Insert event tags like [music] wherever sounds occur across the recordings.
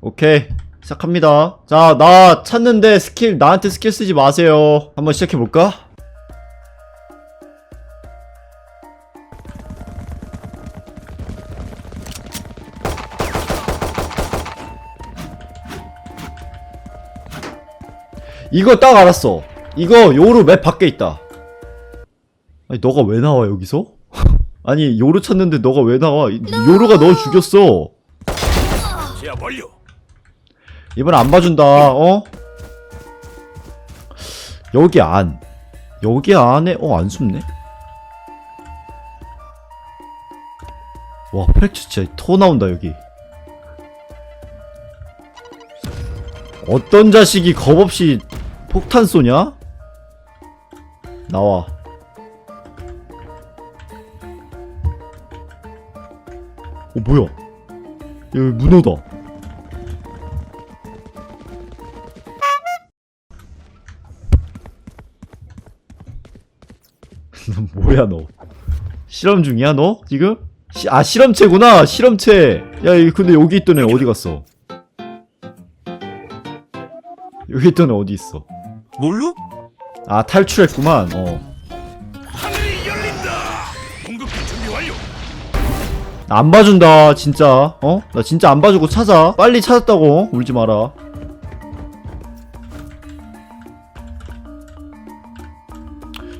오케이 시작합니다 자 나 찾는데 스킬 나한테 스킬 쓰지 마세요 한번 시작해볼까? 이거 딱 알았어 이거 요루 맵 밖에 있다 아니 너가 왜 나와 여기서? [laughs] 아니 요루 찾는데 너가 왜 나와 이- 요루가 너 죽였어 제압 완료. 이번 안 봐준다 어? 여기 안. 여기 안에 어 안 숨네? 와 프렉처 진짜 토 나온다 여기. 어떤 자식이 겁없이 폭탄 쏘냐? 나와. 어 뭐야? 여기 문어다 너 뭐야 너 실험 중이야 너 지금? 시, 아 실험체구나 실험체 야 이- 근데 여기 있던 애 어디 갔어 여기 있던 애 어디 있어 뭘로? 아 탈출했구만 어. 하늘이 열린다. 공격기 준비 완료. 안 봐준다 진짜 어? 나 진짜 안 봐주고 찾아 빨리 찾았다고 울지 마라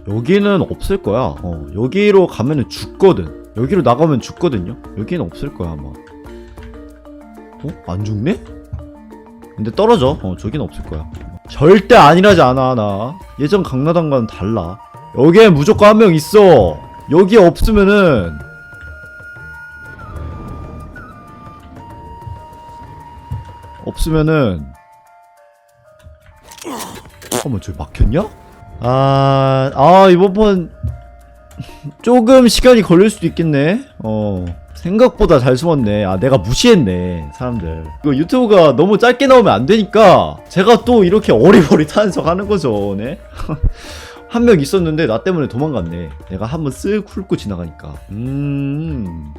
여기는 없을 거야. 어 여기로 가면은 죽거든. 여기로 나가면 죽거든요. 여기는 없을 거야 아마. 어? 안 죽네? 근데 떨어져. 어 저기는 없을 거야. 절대 아니라지 않아 나. 예전 강나단과는 달라. 여기에 무조건 한 명 있어. 여기 없으면은. 없으면은. 잠깐만 저기 막혔냐? 아, 아 이번 번 조금 시간이 걸릴 수도 있겠네. 어 생각보다 잘 숨었네. 아 내가 무시했네 사람들. 그 유튜브가 너무 짧게 나오면 안 되니까 제가 또 이렇게 어리버리 탄석하는 거죠, 네. [laughs] 한 명 있었는데 나 때문에 도망갔네. 내가 한번 쓱 훑고 지나가니까. 음.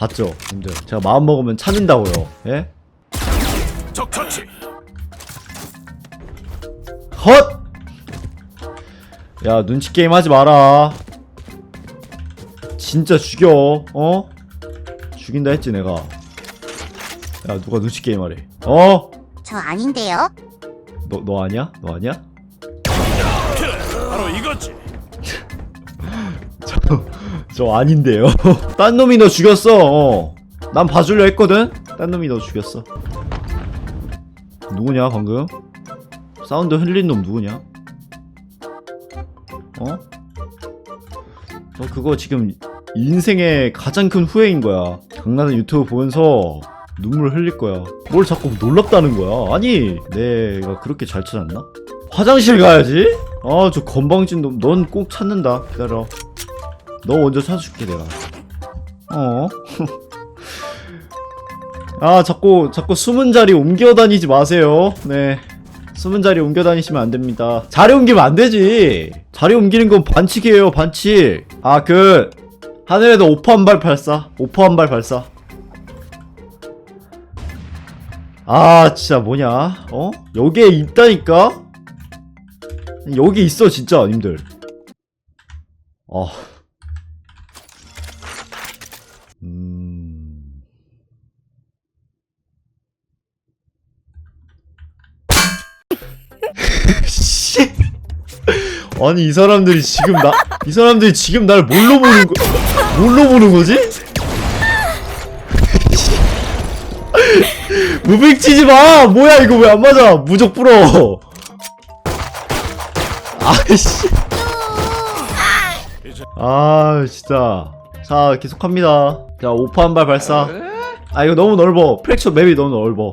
봤죠, 님들. 제가 마음 먹으면 찾는다고요. 예? 적 처치. 헛! 야, 눈치 게임 하지 마라. 진짜 죽여, 어? 죽인다 했지, 내가. 야, 누가 눈치 게임 하래. 어? 저 아닌데요? 너, 너 아니야? 너 아니야? 바로 이거지. [laughs] 저 아닌데요. [laughs] 딴 놈이 너 죽였어, 어. 난 봐주려 했거든? 딴 놈이 너 죽였어. 누구냐, 방금? 사운드 흘린 놈 누구냐? 어? 너 그거 지금 인생의 가장 큰 후회인 거야. 강나는 유튜브 보면서 눈물 흘릴 거야. 뭘 자꾸 놀랍다는 거야. 아니, 내가 그렇게 잘 찾았나? 화장실 가야지? 아, 저 건방진 놈. 넌 꼭 찾는다. 기다려. 너 먼저 찾아줄게, 내가. 어? [laughs] 아, 자꾸, 자꾸 숨은 자리 옮겨 다니지 마세요. 네. 숨은 자리 옮겨 다니시면 안 됩니다. 자리 옮기면 안 되지. 자리 옮기는 건 반칙이에요, 반칙. 아, 그, 하늘에도 오퍼 한 발 발사. 오퍼 한 발 발사. 아, 진짜 뭐냐? 어? 여기에 있다니까? 여기 있어, 진짜, 님들. 아. 아니 이 사람들이 지금 나 이 사람들이 지금 날 뭘로 보는 거 뭘로 보는 거지? [laughs] 무빙 치지 마! 뭐야 이거 왜 안 맞아? 무적 불어. 아이씨. 아 진짜 자 계속합니다 자 오퍼 한발 발사 아 이거 너무 넓어 프랙처 맵이 너무 넓어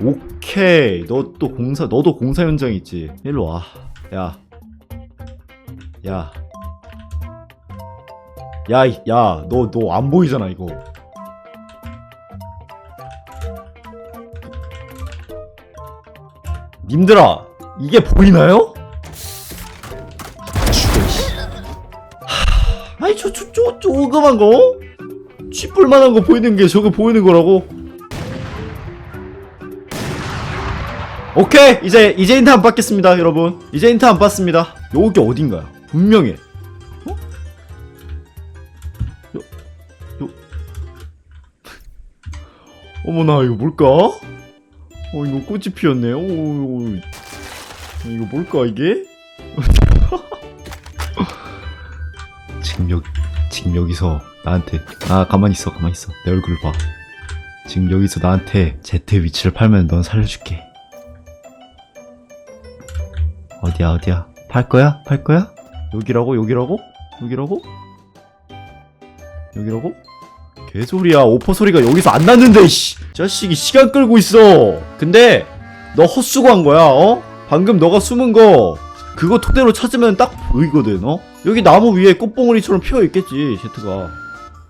오 케이 너 또 공사 너도 공사 현장 있지 일로 와 야 야. 야, 이- 야, 너, 너 안 보이잖아, 이거. 님들아 이게 보이나요? 죽어 씨. 하, 아니 저, 저, 저 조그만 거? 쥐뿔만한 거 보이는 게 저거 보이는 거라고? 오케이 이제 이제 힌트 안 받겠습니다 여러분 이제 힌트 안 받습니다 여기 어딘가요 분명해 어? 요, 요. 어머나 이거 뭘까? 어 이거 꽃이 피었네 오. 이거 뭘까 이게? [laughs] 지금 여기 지금 여기서 나한테 아 가만히 있어 가만히 있어 내 얼굴을 봐 지금 여기서 나한테 제트 위치를 팔면 넌 살려줄게 어디야 어디야? 팔 거야? 팔 거야? 여기라고? 여기라고? 여기라고? 여기라고? 개소리야. 오퍼 소리가 여기서 안 났는데 씨. 자식이 시간 끌고 있어. 근데 너 헛수고한 거야 어? 방금 너가 숨은 거 그거 토대로 찾으면 딱 보이거든 어? 여기 나무 위에 꽃봉오리처럼 피어 있겠지 제트가.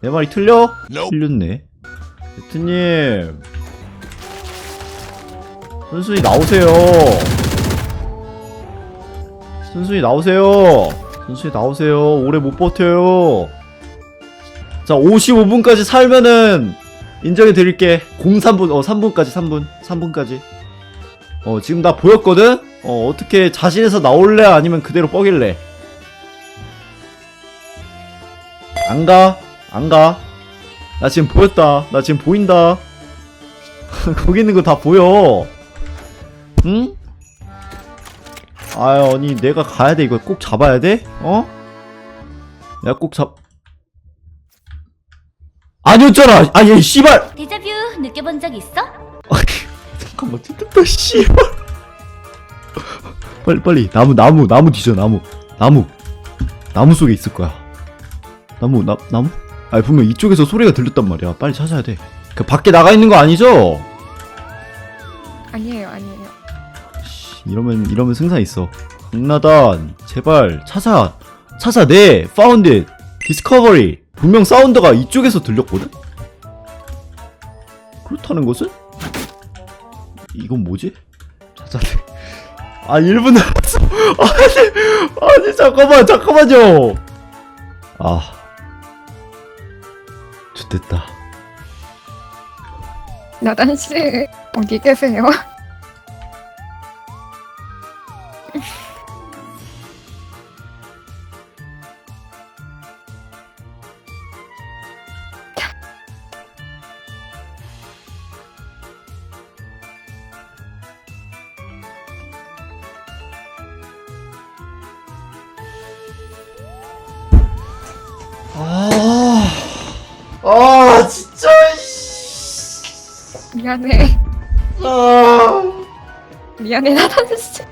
내 말이 틀려? 틀렸네. 제트님. 순순히 나오세요 순순히 나오세요. 순순히 나오세요. 오래 못 버텨요. 자, 55분까지 살면은 인정해 드릴게. 03분, 어, 3분까지, 3분. 3분까지. 어, 지금 나 보였거든? 어, 어떻게 자신에서 나올래? 아니면 그대로 뻐길래? 안 가. 안 가. 나 지금 보였다. 나 지금 보인다. [laughs] 거기 있는 거 다 보여. 응? 아유 아니 내가 가야 돼 이거 꼭 잡아야 돼? 어? 내가 꼭 잡... 아니었잖아! 아얘 씨발! 데자뷰 느껴본 적 있어? 잠깐만 뜯다 씨발 빨리 빨리 나무 나무 나무 뒤져 나무 나무 나무 속에 있을 거야 나무 나 나무? 아니 분명 이쪽에서 소리가 들렸단 말이야 빨리 찾아야 돼 그 밖에 나가 있는 거 아니죠? 아니에요, 아니에요. 씨, 이러면 이러면 승산 있어. 강나단 제발 찾아 찾아 내 파운드 디스커버리 분명 사운드가 이쪽에서 들렸거든. 그렇다는 것은 이건 뭐지? 찾아내. 아 1분 남았어. [laughs] 아니 아니 잠깐만 잠깐만요. 아 좋됐다. 나단 씨 어디 계세요? 아, 아 진짜. 씨. 미안해, 아. 미안해 씨.